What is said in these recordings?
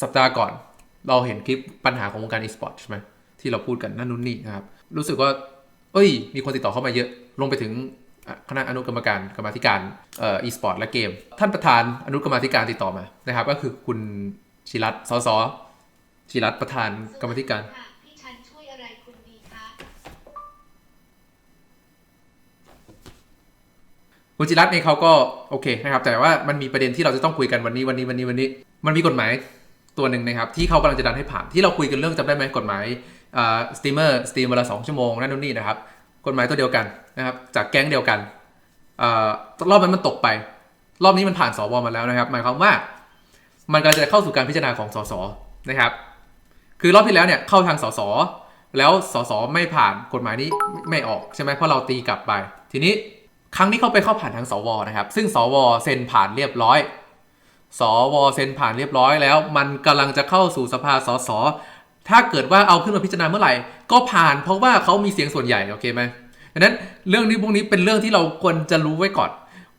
สัปดาห์ก่อน เราเห็นคลิปปัญหาของวงการ e-sport ใช่ไหมที่เราพูดกันนั่นนู่นนี่นะครับ รู้สึกว่า เอ้ย มีคนติดต่อเข้ามาเยอะ ลงไปถึงอะคณะอนุกรรมการกรรมาธิการเอ่อ e-sport และเกม ท่านประธานอนุกรรมาธิการติดต่อมานะครับ ก็คือคุณชิรัตน์สสชิรัตน์ประธานกรรมาธิการค่ะพี่ชันช่วยอะไรคุณดีคะคุณจิรัตน์เองเขาก็โอเคนะครับ แต่ว่ามันมีประเด็นที่เราจะต้องคุยกันวันนี้วันนี้วันนี้วันนี้ มันมีกฎหมาย ตัวหนึ่งนะครับที่เขากำลังจะดันให้ผ่านที่เราคุยกันเรื่องจำได้ไหมกฎหมายสตรีมเมอร์สตรีมเวละสองชั่วโมงนั่นนู่นนี่นะครับกฎหมายตัวเดียวกันนะครับจากแก๊งเดียวกันอรอบนั้นมันตกไป รอบนี้มันผ่านสวมาแล้วนะครับ หมายความว่ามันกำลังจะเข้าสู่การพิจารณาของสสนะครับ คือรอบที่แล้วเนี่ยเข้าทางสสแล้วสสไม่ผ่านกฎหมายนี้ไม่ไม่ออกใช่ไหมเพราะเราตีกลับไป ทีนี้ครั้งนี้เขาไปเข้าผ่านทางสวนะครับ ซึ่งสวเซ็นผ่านเรียบร้อย สวเซ็นผ่านเรียบร้อยแล้ว มันกำลังจะเข้าสู่สภาสสถ้าเกิดว่าเอาขึ้นมาพิจารณาเมื่อไหร่ ก็ผ่านเพราะว่าเขามีเสียงส่วนใหญ่โอเคไหมดังนั้นเรื่องนี้พวกนี้เป็นเรื่องที่เราควรจะรู้ไว้ก่อน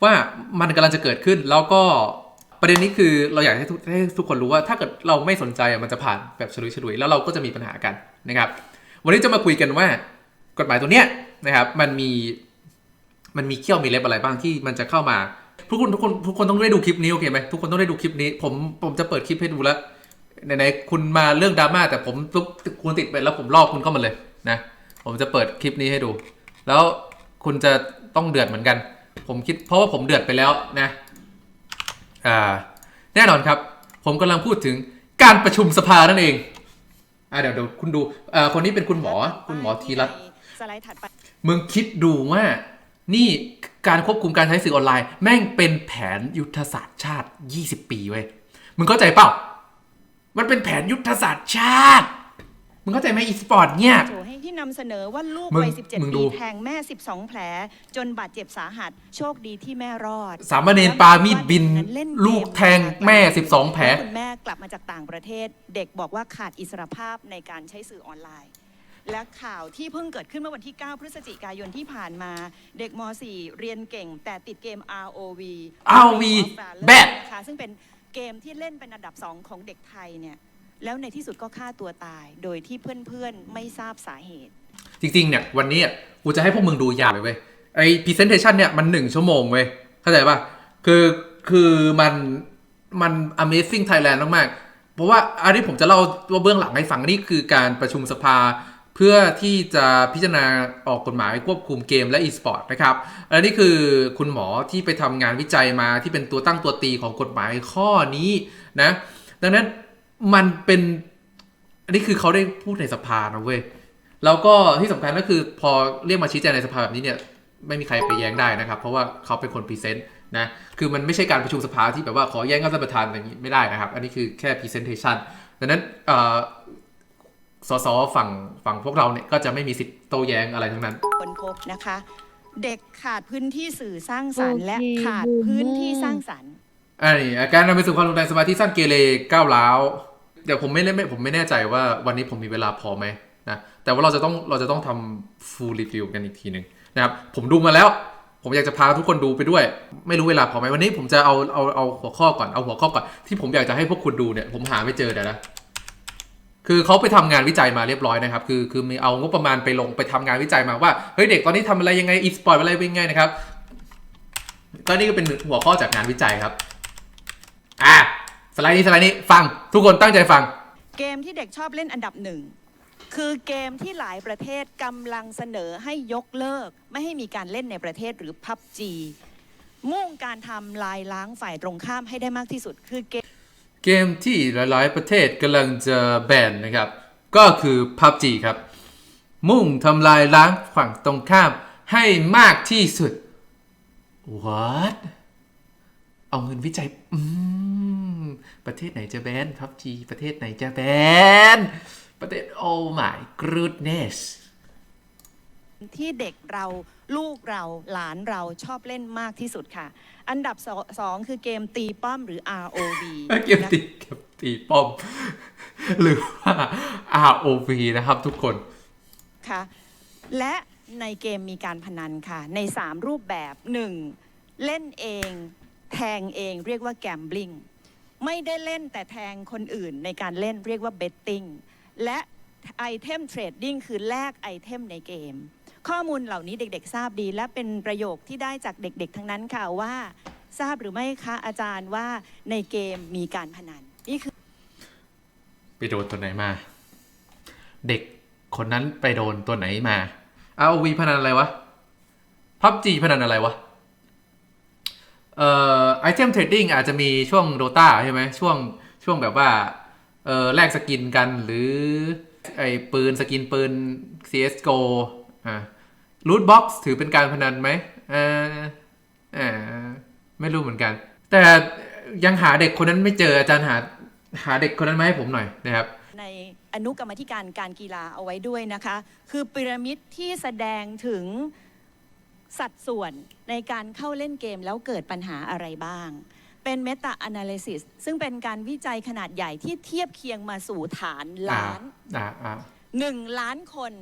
ว่ามันกำลังจะเกิดขึ้นแล้วก็ประเด็นนี้คือเราอยากให้ทุกให้ทุกคนรู้ว่าถ้าเกิดเราไม่สนใจมันจะผ่านแบบฉลุยฉลุยๆแล้วเราก็จะมีปัญหากันนะครับ วันนี้จะมาคุยกันว่ากฎหมายตัวเนี้ยนะครับมันมีมันมีเขี้ยวมีเล็บอะไรบ้างที่มันจะเข้ามา ทุกคนทุกคนทุกคนต้องได้ดูคลิปนี้โอเคไหมทุกคนต้องได้ดูคลิปนี้ ผมผมจะเปิดคลิปให้ดูแล้วไหนๆคุณมาเรื่องดราม่าแต่ผมปุ๊บคุณติดไปแล้วผมลอกคุณเข้ามาเลยนะ ผมจะเปิดคลิปนี้ให้ดู แล้วคุณจะต้องเดือดเหมือนกัน ผมคิดเพราะว่าผมเดือดไปแล้วนะอ่าแน่นอนครับ ผมกำลังพูดถึงการประชุมสภานั่นเองอ่าเดี๋ยวเดี๋ยวคุณดูอ่าคนนี้เป็นคุณหมอคุณหมอธีรัตน์สไลด์ถัดไปมึงคิดดูว่านี่ การควบคุมการใช้สื่อออนไลน์ แม่งเป็นแผนยุทธศาสตร์ชาติ 20 ปีเว้ยมึงเข้าใจเปล่า มันเป็นแผนยุทธศาสตร์ชาติ มึงเข้าใจไหมอีสปอร์ตเนี่ยโจให้ที่นำเสนอว่าลูกมึงวัยมึง17ดูปีแทงแม่ 12 แผล จนบาดเจ็บสาหัส โชคดีที่แม่รอด สามเณรปามีดบินเล่นเกมลูกแทงแม่ 12 แผล คุณแม่กลับมาจากต่างประเทศ เด็กบอกว่าขาดอิสรภาพในการใช้สื่อออนไลน์ และข่าวที่เพิ่งเกิดขึ้นเมื่อวันที่ 9 พฤศจิกายนที่ผ่านมา เด็กม .4 เรียนเก่ง แต่ติดเกม ROV ROV แบดนะคะซึ่งเป็นเกมที่เล่นเป็นอันดับสองของเด็กไทยเนี่ยแล้วในที่สุดก็ฆ่าตัวตาย โดยที่เพื่อนๆไม่ทราบสาเหตุ จริงๆเนี่ยวันนี้อะกูจะให้พวกมึงดูยาวเลยเว้ยไอ้ presentation เนี่ยมันหนึ่งชั่วโมงเว้ยเข้าใจป่ะคือคือมันมัน amazing Thailand มากๆ เพราะว่าอันนี้ผมจะเล่าว่าเบื้องหลังให้ฟังนี่คือการประชุมสภาเพื่อที่จะพิจารณาออกกฎหมายควบคุมเกมและ e-sport นะครับและนี่คือคุณหมอที่ไปทำงานวิจัยมาที่เป็นตัวตั้งตัวตีของกฎหมายข้อนี้นะดังนั้นมันเป็นอันนี้คือเขาได้พูดในสภานะเว้ยแล้วก็ที่สำคัญก็คือพอเรียกมาชี้แจงในสภาแบบนี้เนี่ยไม่มีใครไปแย้งได้นะครับ เพราะว่าเขาเป็นคนพรีเซนต์นะคือมันไม่ใช่การประชุมสภาที่แบบว่าขอแย้งกับท่านประธานอย่างนี้ไม่ได้นะครับ อันนี้คือแค่พรีเซนเทชันดังนั้น สสฝั่งฝั่งพวกเราเนี่ยก็จะไม่มีสิทธิ์โต้แย้งอะไรทั้งนั้นคนพบนะคะ เด็กขาดพื้นที่สื่อสร้างสรรค์โอเคและขาดพื้นที่สร้างสรรค์ อันนี้การนำไปสู่ความรุนแรงสมาธิสั้นเกเรก้าวร้าวเดี๋ยวผมไม่ไม่ผมไม่แน่ใจว่าวันนี้ผมมีเวลาพอไหมนะแต่ว่าเราจะต้องเราจะต้องทำ full review กันอีกทีหนึ่งนะครับผมดูมาแล้ว ผมอยากจะพาทุกคนดูไปด้วย ไม่รู้เวลาพอไหมวันนี้ผมจะเอาเอาเอาหัวข้อก่อนเอาหัวข้อก่อนที่ผมอยากจะให้พวกคุณดูเนี่ยผมหาไม่เจอเดี๋ยวนะ คือเขาไปทำงานวิจัยมาเรียบร้อยนะครับคือคือมีเอางบประมาณไปลงไปทำงานวิจัยมาว่าเฮ้ยเด็กตอนนี้ทำอะไรยังไงอีสปอร์ตอะไรเป็นยังไงนะครับก็นี่ก็เป็นหัวข้อจากงานวิจัยครับอะสไลด์นี้สไลด์นี้ฟังทุกคนตั้งใจฟัง เกมที่เด็กชอบเล่นอันดับหนึ่งคือเกมที่หลายประเทศกำลังเสนอให้ยกเลิก ไม่ให้มีการเล่นในประเทศหรือ PUBG มุ่งการทำลายล้างฝ่ายตรงข้ามให้ได้มากที่สุด คือเกม เกมที่หลาย ๆ ประเทศกำลังจะแบนนะครับ ก็คือ PUBG ครับ มุ่งทำลายล้างฝั่งตรงข้ามให้มากที่สุด What เอาเงินวิจัย อืม ประเทศไหนจะแบน PUBG ประเทศไหนจะแบน ประเทศ Oh my goodness ที่เด็กเราลูกเราหลานเราชอบเล่นมากที่สุดค่ะ อันดับสองสองคือเกมตีป้อมหรือ ROV เกมตีเกมตีป้อม หรือว่า ROV นะครับทุกคนค่ะและในเกมมีการพนันค่ะ ใน 3 รูปแบบ 1. เล่นเอง แทงเองเรียกว่าแกมบลิงไม่ได้เล่นแต่แทงคนอื่นในการเล่นเรียกว่า betting และไอเทมเทรดดิ้งคือแลกไอเทมในเกม ข้อมูลเหล่านี้เด็กๆ ทราบดี และเป็นประโยคที่ได้จากเด็ก ๆ ทั้งนั้นค่ะว่า ทราบหรือไม่คะอาจารย์ว่าในเกมมีการพนันนี่คือไปโดนตัวไหนมา เด็กคนนั้นไปโดนตัวไหนมา ROV พนันอะไรวะ PUBG พนันอะไรวะเอ่อไอเทมเทรดดิ้งอาจจะมีช่วง Dota ใช่ไหมช่วงช่วงแบบว่าเออแลกสกินกันหรือไอปืนสกินปืน CSGO อ่า loot box ถือเป็นการพนันไหมอ่าอ่าไม่รู้เหมือนกัน แต่ยังหาเด็กคนนั้นไม่เจออาจารย์หาหาเด็กคนนั้นมาให้ผมหน่อยนะครับ ในอนุกรรมธิการการกีฬาเอาไว้ด้วยนะคะ คือพีระมิดที่แสดงถึงสัดส่วนในการเข้าเล่นเกมแล้วเกิดปัญหาอะไรบ้าง เป็น Meta Analysis ซึ่งเป็นการวิจัยขนาดใหญ่ที่เทียบเคียงมาสู่ฐานล้านอ่าอ่า1ล้านคน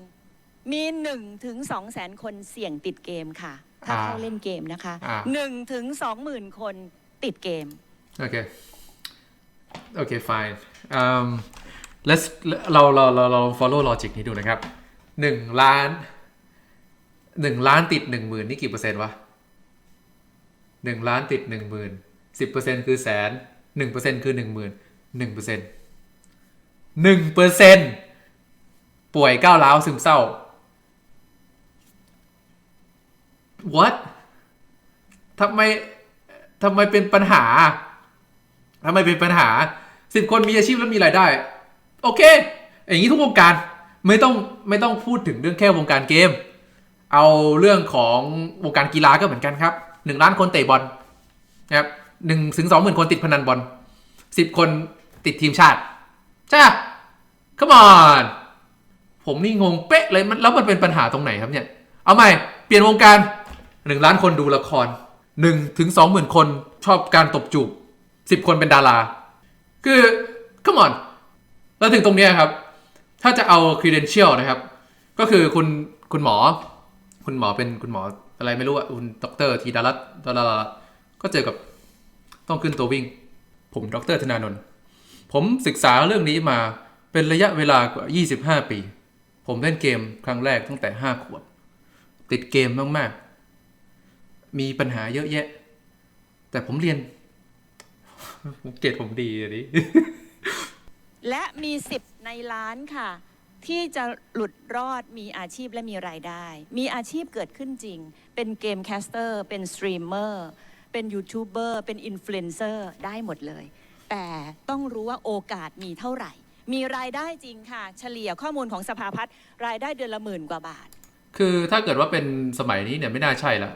มี1ถึง2แสนคนเสี่ยงติดเกมค่ะ ถ้าอ่าเข้าเล่นเกมนะคะอ่า1ถึง2หมื่นคนติดเกม โอเค โอเค fine um let's เราเราเราเรา follow logic นี้ดูนะครับหนึ่งล้านหนึ่งล้านติดหนึ่งหมื่นนี่กี่เปอร์เซ็นต์วะหนึ่งล้านติดหนึ่งหมื่นสิบเปอร์เซ็นต์คือแสนหนึ่งเปอร์เซ็นต์คือหนึ่งหมื่นหนึ่งเปอร์เซ็นต์หนึ่งเปอร์เซ็นต์ป่วยก้าวร้าวซึมเศร้า what ทำไมทำไมเป็นปัญหาทำไมเป็นปัญหาสิบคนมีอาชีพแล้วมีรายได้ โอเค อย่างนี้ทุกวงการไม่ต้องไม่ต้องพูดถึงเรื่องแค่วงการเกม เอาเรื่องของวงการกีฬาก็เหมือนกันครับหนึ่งล้านคนเตะบอลนะครับหนึ่งถึงสองหมื่นคนติดพนันบอลสิบคนติดทีมชาติใช่ขมอนผมนี่งงเป๊ะเลยมันแล้วมันเป็นปัญหาตรงไหนครับเนี่ย เอาใหม่ เปลี่ยนวงการ หนึ่งล้านคนดูละครหนึ่งถึงสองหมื่นคนชอบการตบจูบสิบคนเป็นดารา คือ come on แล้วถึงตรงเนี้ยครับ ถ้าจะเอา credential นะครับ ก็คือคุณคุณหมอ คุณหมอเป็นคุณหมออะไรไม่รู้อะคุณดรธีดารัตดาราก็เจอกับต้องขึ้นตัววิ่ง ผมดรธนานนท์ผมศึกษาเรื่องนี้มาเป็นระยะเวลากว่า 25 ปี ผมเล่นเกมครั้งแรกตั้งแต่ 5 ขวบ ติดเกมมาก ๆ มีปัญหาเยอะแยะ แต่ผมเรียนเกรดผมดีอันนี้ และมี10ในล้านค่ะ ที่จะหลุดรอดมีอาชีพและมีรายได้ มีอาชีพเกิดขึ้นจริง เป็นเกมแคสเตอร์ เป็นสตรีมเมอร์ เป็นยูทูบเบอร์ เป็นอินฟลูเอนเซอร์ได้หมดเลย แต่ต้องรู้ว่าโอกาสมีเท่าไหร่ มีรายได้จริงค่ะ เฉลี่ยข้อมูลของสภาพัฒน์รายได้เดือนละหมื่นกว่าบาท คือถ้าเกิดว่าเป็นสมัยนี้เนี่ยไม่น่าใช่ละ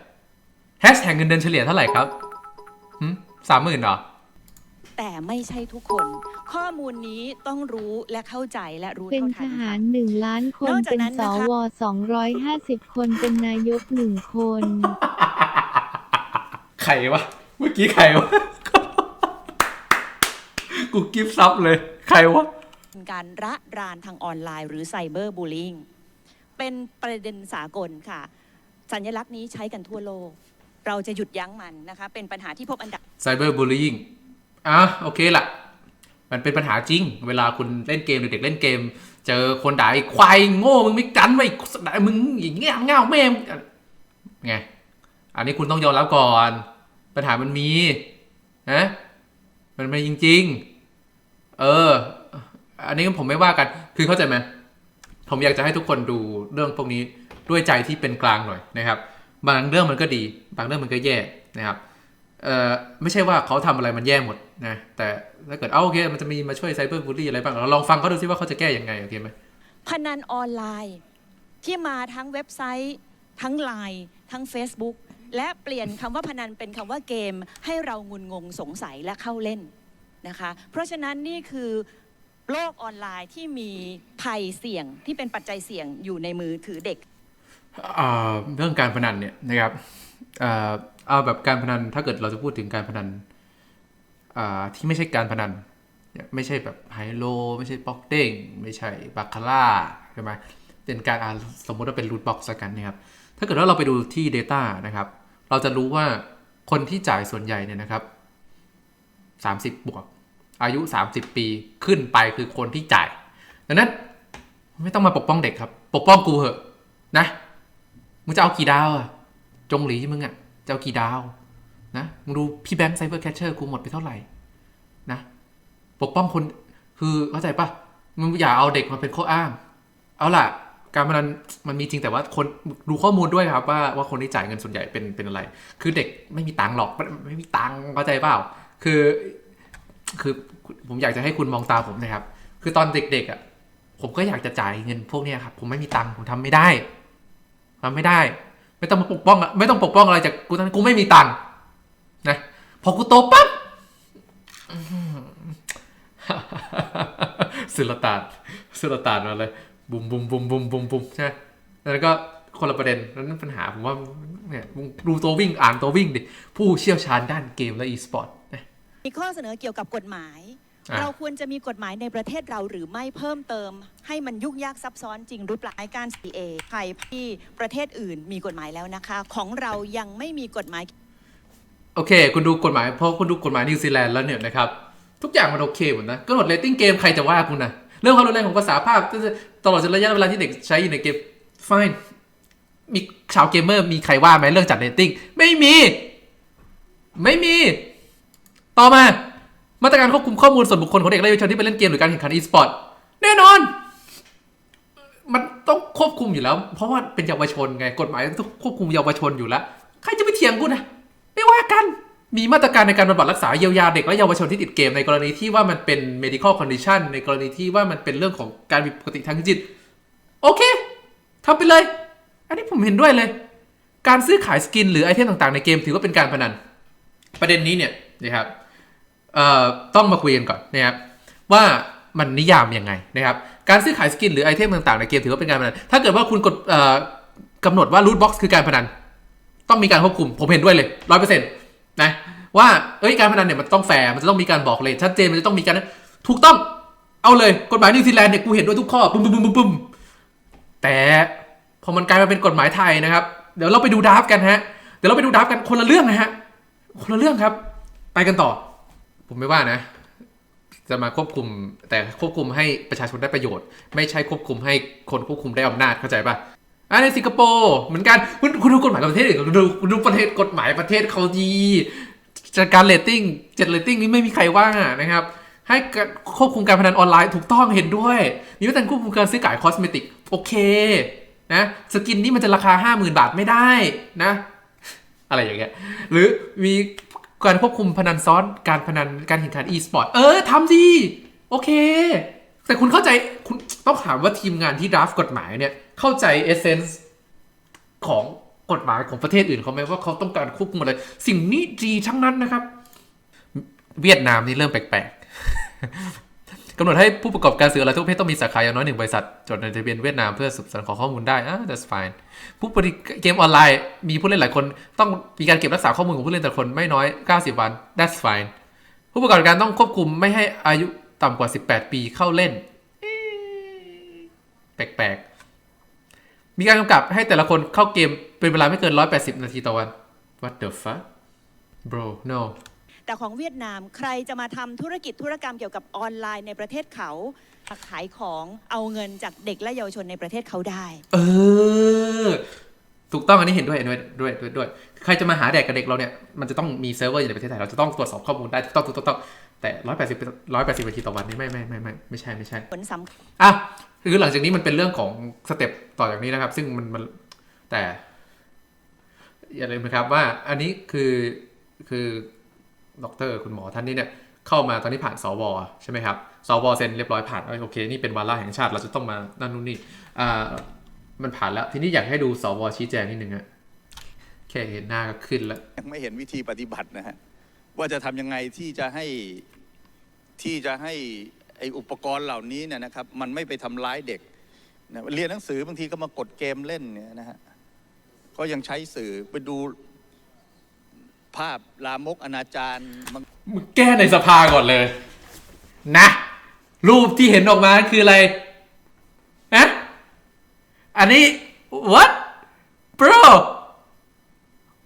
แฮชแท็กเงินเดือนเฉลี่ยเท่าไหร่ครับสามหมื่นเหรอ แต่ไม่ใช่ทุกคน ข้อมูลนี้ต้องรู้และเข้าใจและรู้เป็นเท่าททันหาค่ะรหนึ่งล้านคนนอกจากเป็นนั้นสนะคะวสองร้อยห้าสิบคนเป็นนายกหนึ่งคน ใครวะ เมื่อกี้ใครวะ กูกิฟต์ซับเลย ใครวะเป็นการระรานทางออนไลน์หรือไซเบอร์บูล i ิ g เป็นประเด็นสากลค่ะ สัญลักษณ์นี้ใช้กันทั่วโลก เราจะหยุดยั้งมันนะคะเป็นปัญหาที่พบอันดับไซเบอร์บูล y i n g อะโอเคละมันเป็นปัญหาจริง เวลาคุณเล่นเกมหรือเด็กเล่นเกม เจอคนด่าไอ้ควายโง่มึงไม่กันไว้ด่ามึงอย่างเงี้ยเง่าแม่งไงอันนี้คุณต้องยอมรับก่อน ปัญหามันมีนะมันมีจริง ๆ เออ อันนี้ผมไม่ว่ากัน คือเข้าใจไหมผมอยากจะให้ทุกคนดูเรื่องพวกนี้ด้วยใจที่เป็นกลางหน่อยนะครับ บางเรื่องมันก็ดี บางเรื่องมันก็แย่นะครับเอ่อไม่ใช่ว่าเขาทำอะไรมันแย่หมดนะแต่ถ้าเกิดเอาโอเคมันจะมีมาช่วยไซเบอร์บูลลี่อะไรบ้างเราลองฟังเขาดูซิว่าเขาจะแก้ยังไงโอเคไหมพนันออนไลน์ที่มาทั้งเว็บไซต์ ทั้งไลน์ทั้ง Facebook และเปลี่ยนคำว่าพนันเป็นคำว่าเกม ให้เรางุนงงสงสัยและเข้าเล่นนะคะ เพราะฉะนั้นนี่คือโลกออนไลน์ที่มีภัยเสี่ยงที่เป็นปัจจัยเสี่ยงอยู่ในมือถือเด็ก เรื่องการพนันเนี่ยนะครับเอาแบบการพนันถ้าเกิดเราจะพูดถึงการพนันที่ไม่ใช่การพนัน ไม่ใช่แบบไฮโล ไม่ใช่บ็อกเด้งไม่ใช่บาคาร่าใช่ไหมเป็นการาสมมุติว่าเป็นรูทบ็อกซ์กันนะครับ ถ้าเกิดว่าเราไปดูที่ Data นะครับ เราจะรู้ว่าคนที่จ่ายส่วนใหญ่เนี่ยนะครับ 30 บวก อายุ 30 ปีขึ้นไปคือคนที่จ่ายดังนั้นไม่ต้องมาปกป้องเด็กครับ ปกป้องกูเหอะนะ มึงจะเอากี่ดาวอะจงหลีมึงอะจะเอากี่ดาวนะมึงดูพี่แบงค์ไซเบอร์แคชเชอร์กูหมดไปเท่าไหร่นะปกป้องคนคือเข้าใจปะมึงอย่าเอาเด็กมาเป็นข้ออ้าง เอาล่ะ การพนันมันมีจริงแต่ว่าคนดูข้อมูลด้วยครับว่าว่าคนที่จ่ายเงินส่วนใหญ่เป็นเป็นอะไร คือเด็กไม่มีตังค์หรอกไม่ไม่มีตังค์เข้าใจเปล่า คือ คือผมอยากจะให้คุณมองตาผมนะครับ คือตอนเด็กๆอะผมก็อยากจะจ่ายเงินพวกนี้ครับผมไม่มีตังค์ผมทำไม่ได้ ทำไม่ได้ ไม่ต้องมาปกป้องอะไม่ต้องปกป้องอะไรจากกูตอนนั้นกูไม่มีตังค์นะพอกูโตปั๊บอื้อหือสุลตานสุลตานมาเลยบุมบุมบุมบุมบุมบุมใช่แล้วก็คนละประเด็นนั้นปัญหาผมว่าเนี่ยดูตัววิ่งอ่านตัววิ่งดิ ผู้เชี่ยวชาญด้านเกมและ e-sport นะมีข้อเสนอเกี่ยวกับกฎหมาย เราควรจะมีกฎหมายในประเทศเราหรือไม่เพิ่มเติม ให้มันยุ่งยากซับซ้อนจริงหรือเปล่าการ CA ไทยที่ประเทศอื่นมีกฎหมายแล้วนะคะ ของเรายังไม่มีกฎหมาย โอเค คุณดูกฎหมายเพราะคุณดูกฎหมายนิวซีแลนด์แล้วเนี่ยนะครับ ทุกอย่างมันโอเคหมดนะกำหนดเรตติ้งเกมใครจะว่าคุณนะเรื่องความรุนแรงของภาษาภาพตลอดระยะเวลาที่เด็กใช้อยู่ในเกม fine มีชาวเกมเมอร์มีใครว่าไหมเรื่องจัดเรตติ้งไม่มี ไม่มี ต่อมา มาตรการควบคุมข้อมูลส่วนบุคคลของเด็กและเยาวชนที่ไปเล่นเกมหรือการแข่งขัน e-sport แน่นอน มันต้องควบคุมอยู่แล้ว เพราะว่าเป็นเยาวชนไงกฎหมายต้องควบคุมเยาวชนอยู่แล้วใครจะไปเถียงกูนะไม่ว่ากันมีมาตรการในการบำบัดรักษาเยียวยาเด็กและเยาวชนที่ติดเกมในกรณีที่ว่ามันเป็น medical condition ในกรณีที่ว่ามันเป็นเรื่องของการผิดปกติทางจิต โอเคทำไปเลย อันนี้ผมเห็นด้วยเลย การซื้อขายสกินหรือไอเทมต่างๆในเกมถือว่าเป็นการพนัน ประเด็นนี้เนี่ยนะครับ ต้องมาคุยกันก่อนนะครับว่ามันนิยามยังไงนะครับการซื้อขายสกินหรือไอเทมต่างๆในเกมถือว่าเป็นการพนัน ถ้าเกิดว่าคุณกดกำหนดว่า loot box คือการพนัน ต้องมีการควบคุมผมเห็นด้วยเลยร้อยเปอร์เซ็นต์นะว่าเอ้ยการพนันเนี่ยมันต้องแฟร์มันจะต้องมีการบอกเลยชัดเจนมันจะต้องมีการถูกต้องเอาเลยกฎหมายนิวซีแลนด์เนี่ยกูเห็นด้วยทุกข้อปุ้มปุ้มปุ้มปุ้มปุ้มแต่พอมันกลายมาเป็นกฎหมายไทยนะครับ เดี๋ยวเราไปดูดราฟกันฮะเดี๋ยวเราไปดูดราฟกันคนละเรื่องนะฮะคนละเรื่องครับ ไปกันต่อ ผมไม่ว่านะ จะมาควบคุม แต่ควบคุมให้ประชาชนได้ประโยชน์ ไม่ใช่ควบคุมให้คนควบคุมได้อำนาจเข้าใจปะอะในสิงคโปร์เหมือนกันคุณคุณดูกฎหมายประเทศอื่นดูดูประเทศกฎหมายประเทศเขาดีจัดการเรตติ้งจัดเรตติ้งนี่ไม่มีใครว่านะครับให้ควบคุมการพนันออนไลน์ถูกต้องเห็นด้วยมีมาตรการควบคุมการซื้อขายคอสเมติกโอเคนะสกินนี่มันจะราคาห้าหมื่นบาทไม่ได้นะ อะไรอย่างเงี้ยหรือมี การควบคุมพนันซ้อนการพนันการแข่งขัน e-sport เออทำสิโอเค แต่คุณเข้าใจคุณต้องถามว่าทีมงานที่ดราฟกฎหมายเนี่ย เข้าใจเอเซนส์ของกฎหมายของประเทศอื่นเขาไหมว่าเขาต้องการควบคุมอะไร สิ่งนี้ดีทั้งนั้นนะครับ เวียดนามนี่เริ่มแปลก กำหนดให้ผู้ประกอบการสื่อออนไลน์ทุกประเภทต้องมีสาขาอย่างน้อยหนึ่งบริษัท จดในทะเบียนเวียดนามเพื่อสืบสวนขอข้อมูลได้อ่า that's fine ผู้ผลิตเกมออนไลน์มีผู้เล่นหลายคน ต้องมีการเก็บรักษาข้อมูลของผู้เล่นแต่ละคนไม่น้อย 90 วัน that's fine ผู้ประกอบการต้องควบคุมไม่ให้อายุต่ำกว่า 18 ปีเข้าเล่น แปลกๆ มีการกำกับให้แต่ละคนเข้าเกมเป็นเวลาไม่เกิน 180 นาทีต่อวัน what the fuck bro no แต่ของเวียดนามใครจะมาทำธุรกิจธุรกรรมเกี่ยวกับออนไลน์ในประเทศเขาขายของเอาเงินจากเด็กและเยาวชนในประเทศเขาได้ เออ ถูกต้องอันนี้เห็นด้วยเห็นด้วยด้วยด้วยด้วย ใครจะมาหาแดกกับเด็กเราเนี่ย มันจะต้องมีเซิร์ฟเวอร์อยู่ในประเทศไทยเราจะต้องตรวจสอบข้อมูลได้ถูกต้องถูกต้องถูกต้องแต่ร้อยแปดสิบร้อยแปดสิบนาทีต่อวันนี่ไม่ไม่ไม่ไม่ไม่ใช่ไม่ใช่ผลสำคัญอะคือหลังจากนี้มันเป็นเรื่องของสเต็ปต่อจากนี้นะครับ ซึ่งมันมันแต่ อย่าลืมนะครับว่าอันนี้คือคือ ด็อกเตอร์คุณหมอท่านนี้เนี่ยเข้ามาตอนนี้ผ่านสวใช่ไหมครับสวเซ็นเรียบร้อยผ่านโอเคนี่เป็นวาระแห่งชาติเราจะต้องมานั่นนู่นนี่อ่ามันผ่านแล้วทีนี้อยากให้ดูสวชี้แจงนิดนึงอะแค่เห็นหน้าก็ขึ้นแล้วยังไม่เห็นวิธีปฏิบัตินะฮะว่าจะทำยังไงที่จะให้ที่จะให้ไออุปกรณ์เหล่านี้เนี่ยนะครับ มันไม่ไปทำร้ายเด็กนะเรียนหนังสือบางทีก็มากดเกมเล่นเนี่ยนะฮะก็ยังใช้สื่อไปดู ภาพลามกอนาจารบางมึงแก้ในสภาก่อนเลย นะ รูปที่เห็นออกมาคืออะไรนะอันนี้ what bro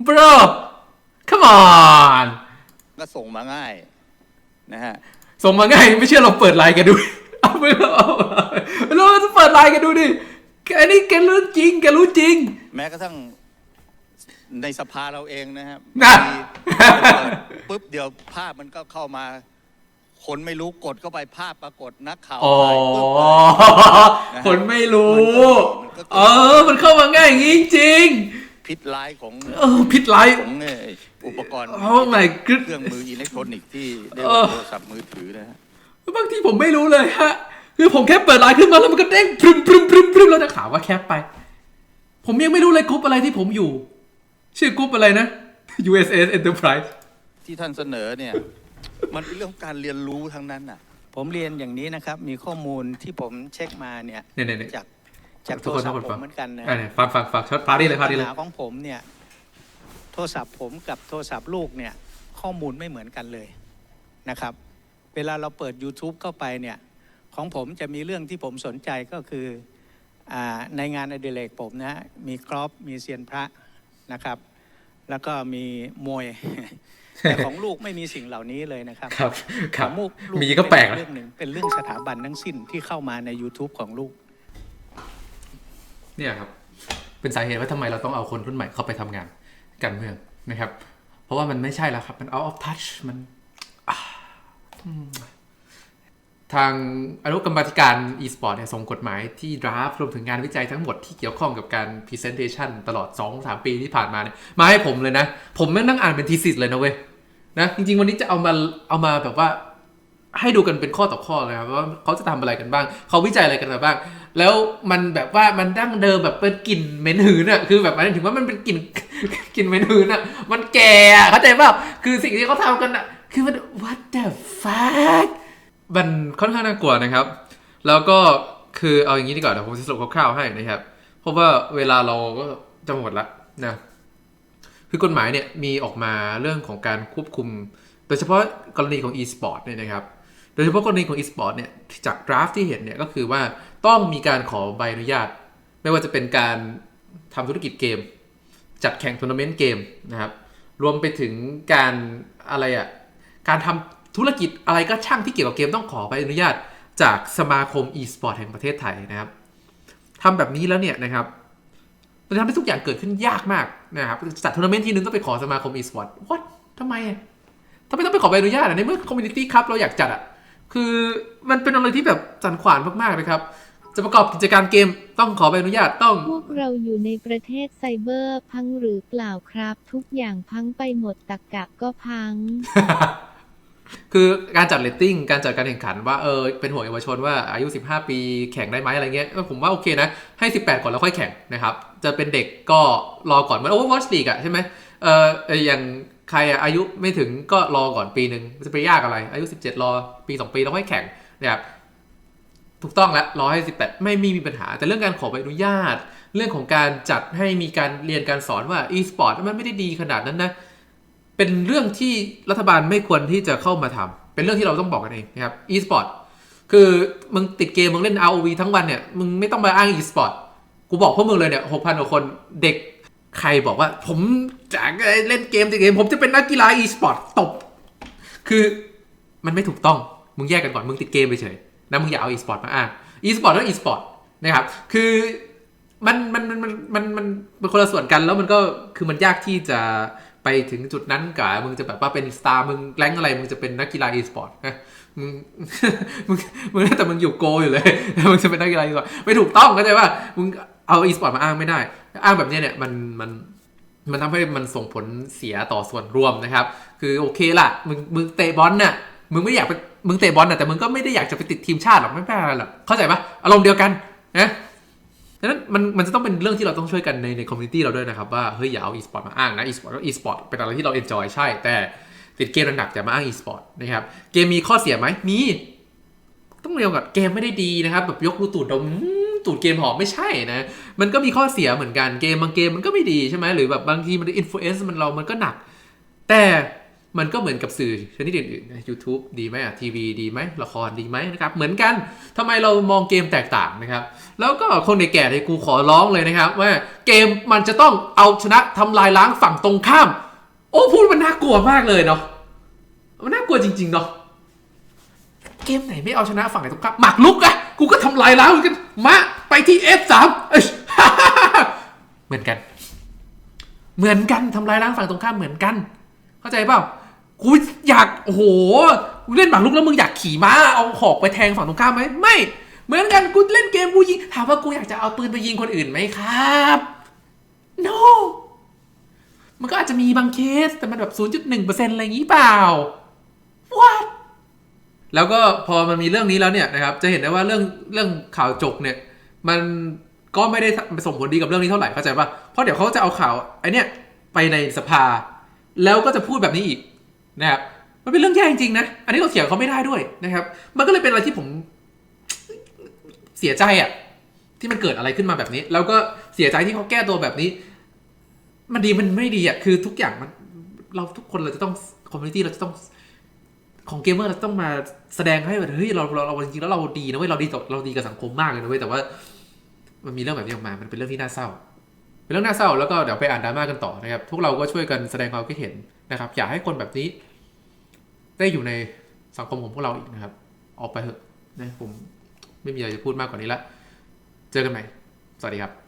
bro come on ก็ส่งมาง่าย นะฮะ ส่งมาง่าย ไม่เชื่อลองเปิดไลน์กันดู เอาไปเอาเราจะเปิดไลน์กันดูดิอันนี้แกรู้จริงแกรู้จริง แม้กระทั่ง ในสภาเราเองนะครับน่ะบางทีเปิดปุ๊บเดี๋ยวภาพมันก็เข้ามา คนไม่รู้กดเข้าไปภาพปรากฏนักข่าวอ๋อถ่ายปุ๊บเลยคนไม่รู้ มันก็เออ มันเข้ามาง่ายอย่างงี้จริงพิษร้ายของเออพิษไลน์ของไอ้อุปกรณ์โอ้ my เค god รื่องมืออิเล็กทรอนิกส์ที่เรียกเอว่าอโทรศัพท์มือถือนะฮะบางทีผมไม่รู้เลยฮะ คือผมแค่เปิดไลน์ขึ้นมาแล้วมันก็เด้งพรึมพรึมพรึมพรึมแล้วนักข่าวว่าแคปไป ผมยังไม่รู้เลยกรุ๊ปอะไรที่ผมอยู่ ชื่อกรุ๊ปอะไรนะ USS Enterprise ที่ท่านเสนอเนี่ย มันเป็นเรื่องการเรียนรู้ทั้งนั้นน่ะ ผมเรียนอย่างนี้นะครับ มีข้อมูลที่ผมเช็คมาเนี่ยเนี่ยๆๆจากจากทุโทกรคนศัพทุกคนท์ผฟังมเหมือนกันนะอะเนี่ยฟังฟังฟังพาร์ทนี้เลยพาร์ทนี้เลยปัญหาของผมเนี่ย โทรศัพท์ผมกับโทรศัพท์ลูกเนี่ย ข้อมูลไม่เหมือนกันเลยนะครับ เวลาเราเปิด YouTube เข้าไปเนี่ย ของผมจะมีเรื่องที่ผมสนใจก็คืออาในงานอดิเรกผมนะมีกรอบมีเซียนพระ นะครับ แล้วก็มีมวย แต่ของลูกไม่มีสิ่งเหล่านี้เลยนะครับครับครับของลูกลูมีก็แปลกเป็นนะเรื่องหนึ่งเป็นเรื่องสถาบันทั้งสิ้นที่เข้ามาใน YouTube ของลูก เนี่ยครับ เป็นสาเหตุว่าทำไมเราต้องเอาคนรุ่นใหม่เข้าไปทำงานการเมืองนะครับ เพราะว่ามันไม่ใช่แล้วครับ มัน out of touch มันอ่าอืม ทางอนุกรรมธิการ e-sport เนี่ยส่งกฎหมายที่ดราฟรวมถึงงานวิจัยทั้งหมดที่เกี่ยวข้องกับการ presentation ตลอด 2-3 ปีที่ผ่านมาเนี่ยมาให้ผมเลยนะ ผมไม่นั่งอ่านเป็นทีสิทเลยนะเว้ยนะจริงๆวันนี้จะเอามาเอามาแบบว่าให้ดูกันเป็นข้อต่อข้อเลยครับว่าเขาจะทำอะไรกันบ้าง เขาวิจัยอะไรกันมาบ้าง แล้วมันแบบว่ามันดั้งเดิมแบบเป็นกลิ่นเหม็นหืนอะคือแบบหมายถึงว่ามันเป็นกลิ่นกลิ่นเหม็นหืนอะมันแก่อะเข้าใจป่าคือสิ่งที่เขาทำกันอะคือมัน what the fuck มันค่อนข้างน่ากลัวนะครับ แล้วก็คือเอาอย่างนี้ดีกว่าเดี๋ยวผมจะสรุปคร่าวๆให้นะครับ เพราะว่าเวลาเราก็จะหมดละนะคือกฎหมายเนี่ยมีออกมาเรื่องของการควบคุม โดยเฉพาะกรณีของ e-sport เนี่ยนะครับ โดยเฉพาะกรณีของ e-sport เนี่ยจากกราฟที่เห็นเนี่ยก็คือว่าต้องมีการขอใบอนุญาต ไม่ว่าจะเป็นการทำธุรกิจเกม จัดแข่งทัวร์นาเมนต์เกมนะครับ รวมไปถึงการอะไรอะ่ะการทำ ธุรกิจอะไรก็ช่างที่เกี่ยวกับเกมต้องขอใบอนุญาตจากสมาคม e-sport แห่งประเทศไทยนะครับทำแบบนี้แล้วเนี่ยนะครับมันทำให้ทุกอย่างเกิดขึ้นยากมากนะครับจัดทัวร์นาเมนต์ทีนึงต้องไปขอสมาคม e-sport what ทำไมอะทำไมต้องไปขอใบอนุญาตอะในเมื่อ community ครับเราอยากจัดอะคือมันเป็นอะไรที่แบบสันขวานมากๆนะครับจะประกอบกิจการเกมต้องขอใบอนุญาตต้อง พวกเราอยู่ในประเทศไซเบอร์พังหรือเปล่าครับ ทุกอย่างพังไปหมดตักกะก็พัง คือการจัดเรตติ้งการจัดการแข่งขันว่าเออเป็นห่วงเยาวชนว่าอายุ 15 ปีแข่งได้ไหมอะไรเงี้ยผมว่าโอเคนะให้ 18 ก่อนแล้วค่อยแข่งนะครับ จะเป็นเด็กก็รอก่อนเหมือน Overwatch League อะใช่ไหมเอออย่างใครอะอายุไม่ถึงก็รอก่อนปีหนึ่งจะไปยากอะไร อายุ 17 รอปี 2 ปีแล้วค่อยแข่งนะครับถูกต้องแล้วรอให้18 ไม่มีมีปัญหา แต่เรื่องการขอใบอนุญาต เรื่องของการจัดให้มีการเรียนการสอนว่า e-sport มันไม่ได้ดีขนาดนั้นนะ เป็นเรื่องที่รัฐบาลไม่ควรที่จะเข้ามาทำเป็นเรื่องที่เราต้องบอกกันเองนะครับ e-sport คือมึงติดเกมมึงเล่น ROV ทั้งวันเนี่ยมึงไม่ต้องมาอ้าง e-sport กูบอกพวกมึงเลยเนี่ยหกพันกว่าคนเด็กใครบอกว่าผมจากเล่นเกมติดเกม ผมจะเป็นนักกีฬา e-sport ตบ คือมันไม่ถูกต้องมึงแยกกันก่อนมึงติดเกมไปเฉยนะมึงอย่าเอา e-sport มาอ้าง e-sport แล้ว e-sport นะครับคือมันมันมันมันมันมันเป็นคนละส่วนกันแล้วมันก็คือมันยากที่จะ ไปถึงจุดนั้นกับมึงจะแบบว่าเป็นสตาร์มึงแรงอะไรมึงจะเป็นนักกีฬา e-sport นะมึงมึงมึงแต่มึงอยู่โกอยู่เลยแล้วมึงจะเป็นนักกีฬา e-sport ไม่ถูกต้องเข้าใจว่ามึงเอา e-sport มาอ้างไม่ได้ อ้างแบบนี้เนี่ยมันมันมันทำให้มันส่งผลเสียต่อส่วนรวมนะครับ คือโอเคล่ะ มึงมึงเตะบอลน่ะมึงไม่อยากไปมึงเตะบอลน่ะแต่มึงก็ไม่ได้อยากจะไปติดทีมชาติหรอกไม่เป็นไรหรอกเข้าใจปะอารมณ์เดียวกันนะ ดังนั้นมันมันจะต้องเป็นเรื่องที่เราต้องช่วยกันในในคอมมูนิตี้เราด้วยนะครับว่าเฮ้ยอย่าเอา e-sport มาอ้างนะ e-sport ก็ e-sport เป็นอะไรที่เรา enjoy ใช่ แต่ติดเกมหนักๆอย่มาอ้าง e-sport นะครับเกมมีข้อเสียไหมมีต้องเรียนกับเกมไม่ได้ดีนะครับแบบยกลูตูดดมตูดเกมหอมไม่ใช่นะ มันก็มีข้อเสียเหมือนกันเกมบางเกมมันก็ไม่ดีใช่ไหมหรือแบบบางทีมันอินฟลูเอนซ์มันเรามันก็หนัก แต่ มันก็เหมือนกับสื่อชนิดอื่นๆ YouTube ดีไหมอะทีวีดีไหมละครดีไหมนะครับ เหมือนกันทำไมเรามองเกมแตกต่างนะครับ แล้วก็คนแก่ๆในกูขอร้องเลยนะครับ ว่าเกมมันจะต้องเอาชนะทำลายล้างฝั่งตรงข้าม โอ้พูดมันน่ากลัวมากเลยเนาะมันน่ากลัวจริง ๆ เนาะเกมไหนไม่เอาชนะฝั่งไหนตรงข้ามหมากลุกอะกูก็ทำลายล้างกันมาไปที่ F3 เอ้ยเหมือนกัน เหมือนกันทำลายล้างฝั่งตรงข้ามเหมือนกัน เข้าใจเปล่ากูอยากโอ้โหกูเล่นหมากลุกแล้วมึงอยากขี่ม้าเอาหอกไปแทงฝั่งตรงข้ามไหมไม่ เหมือนกันกูเล่นเกมกูยิงถามว่ากูอยากจะเอาปืนไปยิงคนอื่นไหมครับ no มันก็อาจจะมีบางเคสแต่มันแบบ 0.1%อะไรอย่างนี้เปล่า what แล้วก็พอมันมีเรื่องนี้แล้วเนี่ยนะครับ จะเห็นได้ว่าเรื่องเรื่องข่าวจกเนี่ย มันก็ไม่ได้ส่งผลดีกับเรื่องนี้เท่าไหร่เข้าใจป่ะเพราะเดี๋ยวเขาจะเอาข่าวไอเนี้ยไปในสภา แล้วก็จะพูดแบบนี้อีกนะครับมันเป็นเรื่องแย่จริงๆนะ อันนี้เราเถียงเขาไม่ได้ด้วยนะครับ มันก็เลยเป็นอะไรที่ผมเสียใจอะที่มันเกิดอะไรขึ้นมาแบบนี้ แล้วก็เสียใจที่เขาแก้ตัวแบบนี้ มันดีมันไม่ดีอะคือทุกอย่างมันเราทุกคนเราจะต้องคอมมูนิตี้เราจะต้องของเกมเมอร์เราต้องมาแสดงให้แบบเฮ้ยเราเราเราจริงๆแล้วเราดีนะเว้ยเราดีต่อเราดีกับสังคมมากเลยนะเว้ยแต่ว่า มันมีเรื่องแบบนี้ออกมา มันเป็นเรื่องที่น่าเศร้า เป็นเรื่องน่าเศร้าแล้วก็เดี๋ยวไปอ่านดราม่ากันต่อนะครับพวกเราก็ช่วยกันแสดงความคิดเห็นนะครับ อยากให้คนแบบนี้ ได้อยู่ในสังคมของพวกเราอีกนะครับ ออกไปเถอะนะผมไม่มีอะไรจะพูดมากกว่านี้ละ เจอกันใหม่ สวัสดีครับ